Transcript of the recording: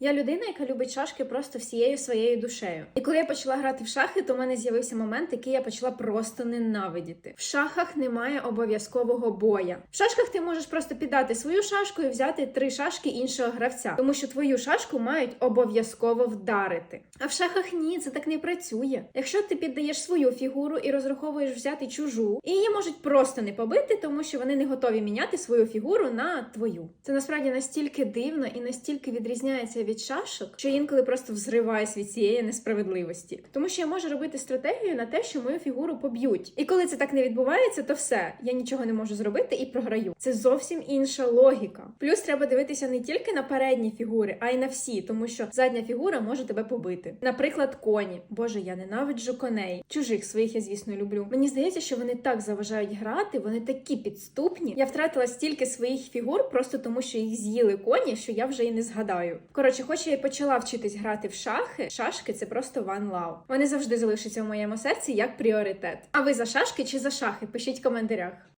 Я людина, яка любить шашки просто всією своєю душею. І коли я почала грати в шахи, то в мене з'явився момент, який я почала просто ненавидіти. В шахах немає обов'язкового боя. В шашках ти можеш просто піддати свою шашку і взяти три шашки іншого гравця, тому що твою шашку мають обов'язково вдарити. А в шахах ні, це так не працює. Якщо ти піддаєш свою фігуру і розраховуєш взяти чужу, і її можуть просто не побити, тому що вони не готові міняти свою фігуру на твою. Це насправді настільки дивно і настільки відрізняється від шашок, що інколи просто взриваюсь від цієї несправедливості. Тому що я можу робити стратегію на те, що мою фігуру поб'ють. І коли це так не відбувається, то все, я нічого не можу зробити і програю. Це зовсім інша логіка. Плюс треба дивитися не тільки на передні фігури, а й на всі, тому що задня фігура може тебе побити. Наприклад, коні. Боже, я ненавиджу коней. Чужих своїх я, звісно, люблю. Мені здається, що вони так заважають грати, вони такі підступні. Я втратила стільки своїх фігур просто тому, що їх з'їли коні, що я вже і не згадаю. Коротше, хоч я і почала вчитись грати в шахи, шашки це просто one love. Вони завжди залишаться в моєму серці як пріоритет. А ви за шашки чи за шахи? Пишіть в коментарях.